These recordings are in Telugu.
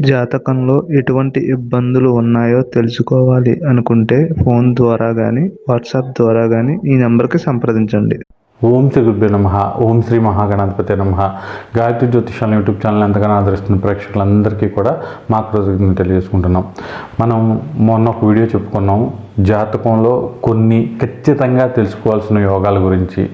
జాతకంలో ఎటువంటి ఇబ్బందులు ఉన్నాయో తెలుసుకోవాలి అనుకుంటే ఫోన్ ద్వారా కానీ వాట్సాప్ ద్వారా కానీ ఈ నెంబర్కి సంప్రదించండి. ఓం శ్రీ గురుభ్యో నమ. ఓం శ్రీ మహాగణాధిపతి నమ. గాయత్రి జ్యోతిషాల యూట్యూబ్ ఛానల్ ఎంతగానో ఆదరిస్తున్న ప్రేక్షకులందరికీ కూడా మా కృతజ్ఞతలు తెలియజేసుకుంటున్నాం. మనం మొన్న ఒక వీడియో చెప్పుకున్నాం. జాతకంలో కొన్ని ఖచ్చితంగా తెలుసుకోవాల్సిన యోగాల గురించి.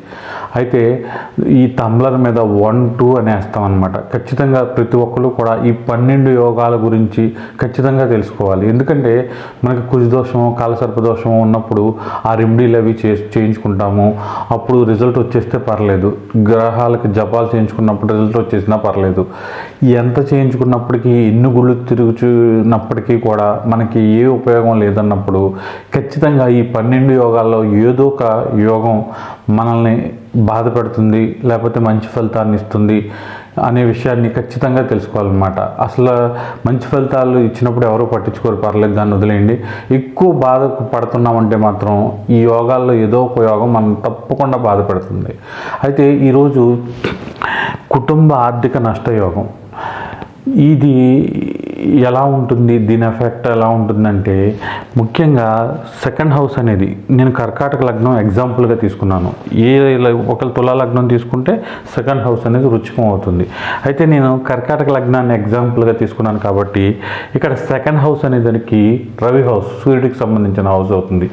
అయితే ఈ తమ్లర్ మీద వన్ టూ అని వేస్తాం అనమాట ఖచ్చితంగా ప్రతి ఒక్కరు కూడా ఈ పన్నెండు యోగాల గురించి ఖచ్చితంగా తెలుసుకోవాలి. ఎందుకంటే మనకి కుజదోషం కాలసర్పదోషం ఉన్నప్పుడు ఆ రెమెడీలు అవి చే చేయించుకుంటాము. అప్పుడు రిజల్ట్ వచ్చేస్తే పర్లేదు. గ్రహాలకు జపాలు చేయించుకున్నప్పుడు రిజల్ట్ వచ్చేసినా పర్లేదు. ఎంత చేయించుకున్నప్పటికీ ఎన్ని గుళ్ళు తిరుగుచున్నప్పటికీ కూడా మనకి ఏ ఉపయోగం లేదన్నప్పుడు ఖచ్చితంగా ఈ పన్నెండు యోగాల్లో ఏదో ఒక యోగం మనల్ని బాధపడుతుంది లేకపోతే మంచి ఫలితాన్ని ఇస్తుంది అనే విషయాన్ని ఖచ్చితంగా తెలుసుకోవాలన్నమాట. అసలు మంచి ఫలితాలు ఇచ్చినప్పుడు ఎవరూ పట్టించుకోరు పర్లేదు దాన్ని వదిలేయండి. ఎక్కువ బాధ పడుతున్నామంటే మాత్రం ఈ యోగాల్లో ఏదో ఒక యోగం మనం తప్పకుండా బాధపడుతుంది. అయితే ఈరోజు కుటుంబ ఆర్థిక నష్టయోగం. ఇది ఎలా ఉంటుంది దీని ఎఫెక్ట్ ఎలా ఉంటుందంటే ముఖ్యంగా సెకండ్ హౌస్ అనేది నేను కర్కాటక లగ్నం ఎగ్జాంపుల్గా తీసుకున్నాను. ఏ ఒక తులా లగ్నం తీసుకుంటే సెకండ్ హౌస్ అనేది రుచికం అవుతుంది. అయితే నేను కర్కాటక లగ్నాన్ని ఎగ్జాంపుల్గా తీసుకున్నాను కాబట్టి ఇక్కడ సెకండ్ హౌస్ అనే దానికి రవి హౌస్ సూర్యుడికి సంబంధించిన హౌస్ అవుతుంది.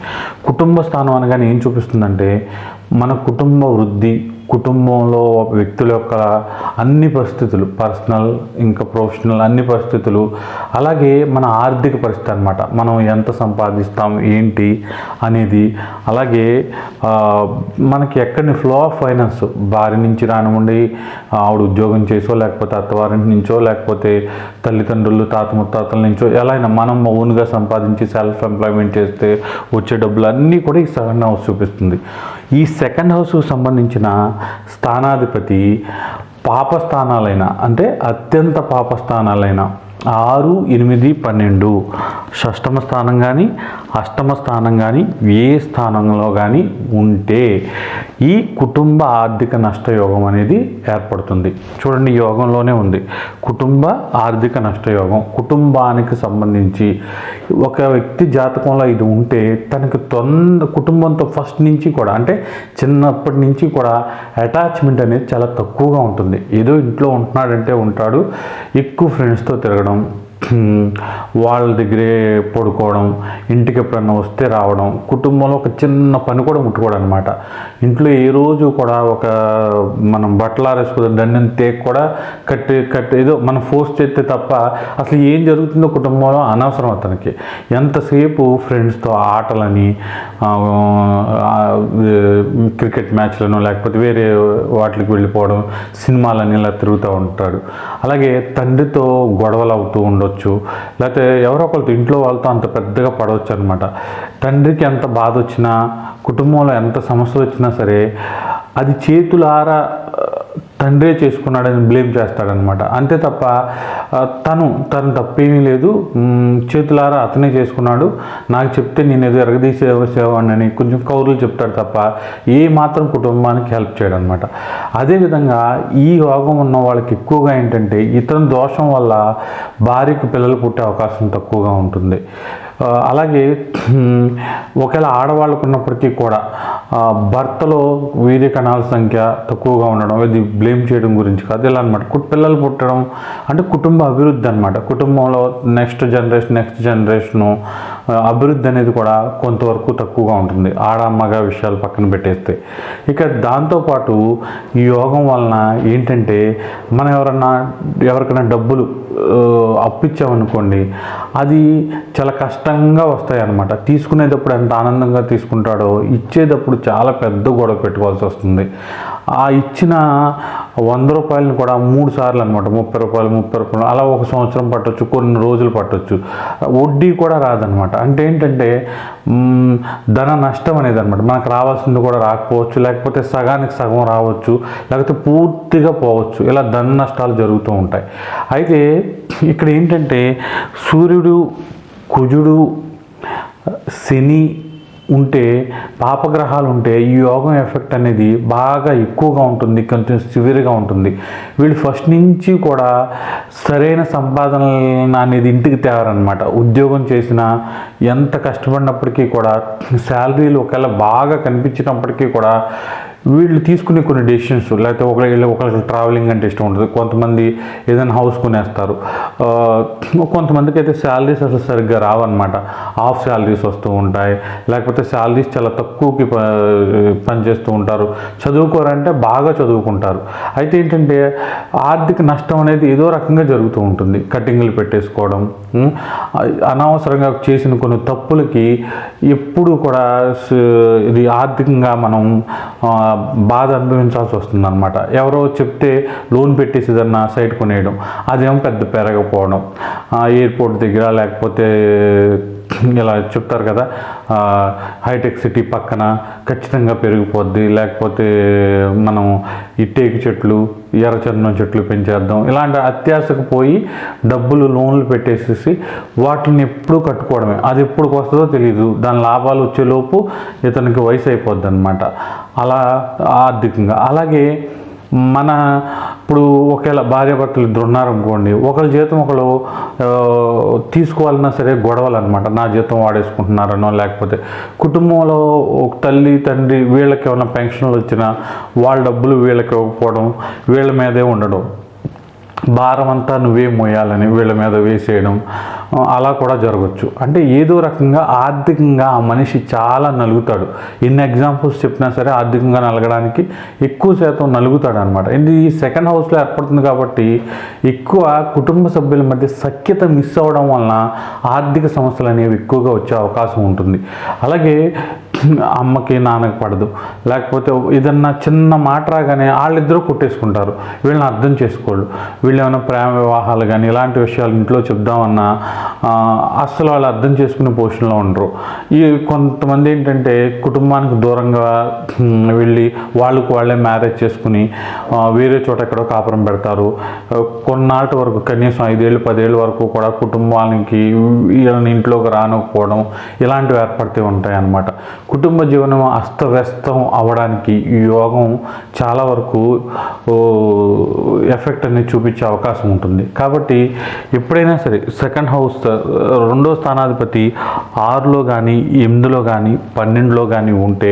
కుటుంబ స్థానం అనగానే ఏం చూపిస్తుందంటే మన కుటుంబ వృద్ధి కుటుంబంలో వ్యక్తుల యొక్క అన్ని పరిస్థితులు పర్సనల్ ఇంకా ప్రొఫెషనల్ అన్ని పరిస్థితులు అలాగే మన ఆర్థిక పరిస్థితి అనమాట మనం ఎంత సంపాదిస్తాం ఏంటి అనేది. అలాగే మనకి ఎక్కడిని ఫ్లో ఆఫ్ ఫైనాన్స్ భార్య నుంచి రానివ్వండి ఆవిడ ఉద్యోగం చేసో లేకపోతే అత్తవారింటి నుంచో లేకపోతే తల్లిదండ్రులు తాత ముత్తాతల నుంచో ఎలా అయినా మనం ఓన్గా సంపాదించి సెల్ఫ్ ఎంప్లాయ్మెంట్ చేస్తే వచ్చే డబ్బులు అన్నీ కూడా ఈ సెకండ్ హౌస్ చూపిస్తుంది. ఈ సెకండ్ హౌస్కు సంబంధించిన స్థానాధిపతి పాపస్థానాలైన అంటే అత్యంత పాపస్థానాలైన ఆరు ఎనిమిది పన్నెండు షష్టమ స్థానం కానీ అష్టమ స్థానం కానీ ఏ స్థానంలో కానీ ఉంటే ఈ కుటుంబ ఆర్థిక నష్టయోగం అనేది ఏర్పడుతుంది. చూడండి యోగంలోనే ఉంది. కుటుంబ ఆర్థిక నష్టయోగం కుటుంబానికి సంబంధించి ఒక వ్యక్తి జాతకంలో ఇది ఉంటే తనకి తొంద కుటుంబంతో ఫస్ట్ నుంచి కూడా అంటే చిన్నప్పటి నుంచి కూడా అటాచ్మెంట్ అనేది చాలా తక్కువగా ఉంటుంది. ఏదో ఇంట్లో ఉంటున్నాడంటే ఉంటాడు ఎక్కువ ఫ్రెండ్స్తో తిరగడం వాళ్ళ దగ్గరే పడుకోవడం ఇంటికి ఎప్పుడన్నా వస్తే రావడం కుటుంబంలో ఒక చిన్న పని కూడా ముట్టుకోవడం అనమాట ఇంట్లో ఏ రోజు కూడా ఒక మనం బట్టలు ఆరేసుకున్న దండం తేక్ కూడా కట్టి కట్టి ఏదో మనం ఫోర్స్ చేస్తే తప్ప అసలు ఏం జరుగుతుందో కుటుంబంలో అనవసరం అతనికి. ఎంతసేపు ఫ్రెండ్స్తో ఆటలని క్రికెట్ మ్యాచ్లను లేకపోతే వేరే వాటికి వెళ్ళిపోవడం సినిమాలని ఇలా తిరుగుతూ ఉంటాడు. అలాగే తండ్రితో గొడవలు అవుతూ ఉండొచ్చు. లేకపోతే ఎవరో ఒకరితో ఇంట్లో వాళ్ళతో అంత పెద్దగా పడవచ్చు అనమాట తండ్రికి ఎంత బాధ వచ్చినా కుటుంబంలో ఎంత సమస్యలు వచ్చినా సరే అది చేతులారా తండ్రే చేసుకున్నాడని బ్లేమ్ చేస్తాడనమాట. అంతే తప్ప తను తను తప్పేమీ లేదు. చేతులారా అతనే చేసుకున్నాడు. నాకు చెప్తే నేను ఏదో ఎరగదీసేవాడిని కొంచెం కౌరులు చెప్తాడు తప్ప ఏ మాత్రం కుటుంబానికి హెల్ప్ చేయడం అనమాట అదేవిధంగా ఈ యోగం ఉన్న వాళ్ళకి ఎక్కువగా ఏంటంటే ఇతని దోషం వల్ల భార్యకు పిల్లలు పుట్టే అవకాశం తక్కువగా ఉంటుంది. అలాగే ఒకవేళ ఆడవాళ్ళకు ఉన్నప్పటికీ కూడా భర్తలో వీర్య కణాల సంఖ్య తక్కువగా ఉండడం ఇది బ్లేమ్ చేయడం గురించి కాదు ఇలా అనమాట పిల్లలు పుట్టడం అంటే కుటుంబ అభివృద్ధి అనమాట కుటుంబంలో నెక్స్ట్ జనరేషన్ నెక్స్ట్ జనరేషను అభివృద్ధి అనేది కూడా కొంతవరకు తక్కువగా ఉంటుంది. ఆడ మగ విషయాలు పక్కన పెట్టేస్తే. ఇక దాంతోపాటు ఈ యోగం వలన ఏంటంటే మనం ఎవరన్నా ఎవరికైనా డబ్బులు అప్పిచ్చామనుకోండి అది చాలా కష్టంగా వస్తాయి అన్నమాట తీసుకునేటప్పుడు ఎంత ఆనందంగా తీసుకుంటాడో ఇచ్చేటప్పుడు చాలా పెద్ద గొడవ పెట్టుకోవాల్సి వస్తుంది. ఆ ఇచ్చిన వంద రూపాయలను కూడా మూడు సార్లు అనమాట ముప్పై రూపాయలు ముప్పై రూపాయలు అలా ఒక సంవత్సరం పట్టొచ్చు కొన్ని రోజులు పట్టొచ్చు. వడ్డీ కూడా రాదనమాట అంటే ఏంటంటే ధన నష్టం అనేది అనమాట మనకు రావాల్సింది కూడా రాకపోవచ్చు లేకపోతే సగానికి సగం రావచ్చు లేకపోతే పూర్తిగా పోవచ్చు. ఇలా ధన నష్టాలు జరుగుతూ ఉంటాయి. అయితే ఇక్కడ ఏంటంటే సూర్యుడు కుజుడు శని ఉంటే పాపగ్రహాలు ఉంటే ఈ యోగం ఎఫెక్ట్ అనేది బాగా ఎక్కువగా ఉంటుంది కొంచెం సివియర్గా ఉంటుంది. వీళ్ళు ఫస్ట్ నుంచి కూడా సరైన సంపాదన అనేది ఇంటికి తేవారనమాట ఉద్యోగం చేసినా ఎంత కష్టపడినప్పటికీ కూడా శాలరీలు ఒకవేళ బాగా కనిపించినప్పటికీ కూడా వీళ్ళు తీసుకునే కొన్ని డెసిషన్స్ లేకపోతే ఒకళ్ళు ఒకరికి ట్రావెలింగ్ అంటే ఇష్టం ఉంటుంది కొంతమంది ఏదైనా హౌస్ కొనేస్తారు. కొంతమందికి అయితే శాలరీస్ అసలు సరిగ్గా రావన్నమాట. హాఫ్ శాలరీస్ వస్తూ ఉంటాయి. లేకపోతే శాలరీస్ చాలా తక్కువకి ప- పనిచేస్తూ ఉంటారు. చదువుకోరంటే బాగా చదువుకుంటారు. అయితే ఏంటంటే ఆర్థిక నష్టం అనేది ఏదో రకంగా జరుగుతూ ఉంటుంది. కటింగ్లు పెట్టేసుకోవడం అనవసరంగా చేసిన కొన్ని తప్పులకి ఎప్పుడు కూడా స- ఇది ఆర్థికంగా మనం బాధ అనుభవించాల్సి వస్తుంది అనమాట ఎవరో చెప్తే లోన్ పెట్టేసి ఏదన్నా సైట్ కొనేయడం అదేమో పెద్ద పెరగకపోవడం ఎయిర్పోర్ట్ దగ్గర లేకపోతే ఇలా చెప్తారు కదా హైటెక్ సిటీ పక్కన ఖచ్చితంగా పెరిగిపోద్ది లేకపోతే మనం ఈ టేకు చెట్లు ఎర్రచందనం చెట్లు పెంచేద్దాం ఇలాంటి అత్యాశకు పోయి డబ్బులు లోన్లు పెట్టేసేసి వాటిని ఎప్పుడు కట్టుకోవడమే. అది ఎప్పుడు వస్తుందో తెలియదు దాని లాభాలు వచ్చేలోపు ఇతనికి వయసు అయిపోద్ది అనమాట అలా ఆర్థికంగా. అలాగే మన ఇప్పుడు ఒకవేళ భార్యాభర్తలు ఇద్దరు ఉన్నారనుకోండి ఒకరి జీతం ఒకరు తీసుకోవాలన్నా సరే గొడవలు అనమాట నా జీతం వాడేసుకుంటున్నారనో లేకపోతే కుటుంబంలో ఒక తల్లి తండ్రి వీళ్ళకి ఏమైనా పెన్షన్లు వచ్చినా వాళ్ళ డబ్బులు వీళ్ళకి ఇవ్వకపోవడం వీళ్ళ మీదే ఉండడం భారం అంతా నువ్వే మోయాలని వీళ్ళ మీద వేసేయడం అలా కూడా జరగచ్చు. అంటే ఏదో రకంగా ఆర్థికంగా ఆ మనిషి చాలా నలుగుతాడు. ఎన్ని ఎగ్జాంపుల్స్ చెప్పినా సరే ఆర్థికంగా నలగడానికి ఎక్కువ శాతం నలుగుతాడు అనమాట ఇది ఈ సెకండ్ హౌస్లో ఏర్పడుతుంది కాబట్టి ఎక్కువ కుటుంబ సభ్యుల మధ్య సఖ్యత మిస్ అవ్వడం వలన ఆర్థిక సమస్యలు అనేవి ఎక్కువగా వచ్చే అవకాశం ఉంటుంది. అలాగే అమ్మకి నాన్నకి పడదు. లేకపోతే ఏదన్నా చిన్న మాట రాగానే వాళ్ళిద్దరూ కొట్టేసుకుంటారు. వీళ్ళని అర్థం చేసుకోళ్ళు వీళ్ళు ఏమైనా ప్రేమ వివాహాలు కానీ ఇలాంటి విషయాలు ఇంట్లో చెప్దామన్నా అస్సలు వాళ్ళు అర్థం చేసుకునే పొజిషన్లో ఉండరు. ఈ కొంతమంది ఏంటంటే కుటుంబానికి దూరంగా వెళ్ళి వాళ్ళకు వాళ్ళే మ్యారేజ్ చేసుకుని వేరే చోట ఎక్కడో కాపురం పెడతారు. కొన్నాటి వరకు కనీసం ఐదేళ్ళు పదేళ్ళ వరకు కూడా కుటుంబానికి వీళ్ళని ఇంట్లోకి రానకపోవడం ఇలాంటివి ఏర్పడుతూ ఉంటాయి అన్నమాట కుటుంబ జీవనం అస్తవ్యస్తం అవ్వడానికి ఈ యోగం చాలా వరకు ఎఫెక్ట్ అనేది చూపించే అవకాశం ఉంటుంది. కాబట్టి ఎప్పుడైనా సరే సెకండ్ హౌస్ రెండో స్థానాధిపతి ఆరులో కానీ ఎనిమిదిలో కానీ పన్నెండులో కానీ ఉంటే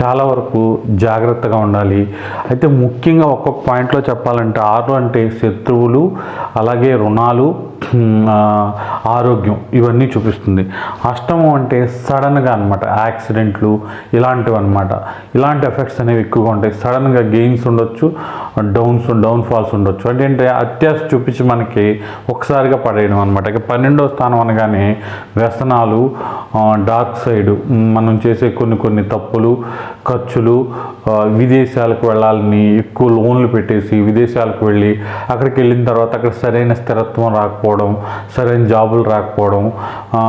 చాలా వరకు జాగ్రత్తగా ఉండాలి. అయితే ముఖ్యంగా ఒక్కొక్క పాయింట్లో చెప్పాలంటే ఆరు అంటే శత్రువులు అలాగే రుణాలు ఆరోగ్యం ఇవన్నీ చూపిస్తుంది. అష్టమం అంటే సడన్గా అనమాట యాక్సిడెంట్లు ఇలాంటివి అనమాట ఇలాంటి ఎఫెక్ట్స్ అనేవి ఎక్కువగా ఉంటాయి. సడన్గా గెయిన్స్ ఉండొచ్చు డౌన్స్ డౌన్ ఫాల్స్ ఉండొచ్చు. అంటే ఏంటంటే అత్యాశ చూపించి మనకి ఒకసారిగా పడేయడం అనమాట ఇక పన్నెండో స్థానం అనగానే వ్యసనాలు డార్క్ సైడ్ మనం చేసే కొన్ని కొన్ని తప్పులు ఖర్చులు విదేశాలకు వెళ్ళాలని ఎక్కువ లోన్లు పెట్టేసి విదేశాలకు వెళ్ళి అక్కడికి వెళ్ళిన తర్వాత అక్కడ సరైన స్థిరత్వం రాకపోవడం సరైన జాబులు రాకపోవడం ఆ,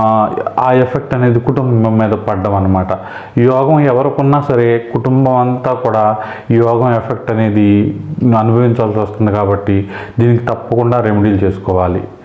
ఎఫెక్ట్ అనేది కుటుంబం మీద పడ్డం అనమాట యోగం ఎవరికున్నా సరే కుటుంబం అంతా కూడా ఈ యోగం ఎఫెక్ట్ అనేది అనుభవించాల్సి వస్తుంది కాబట్టి దీనికి తప్పకుండా రెమెడీలు చేసుకోవాలి.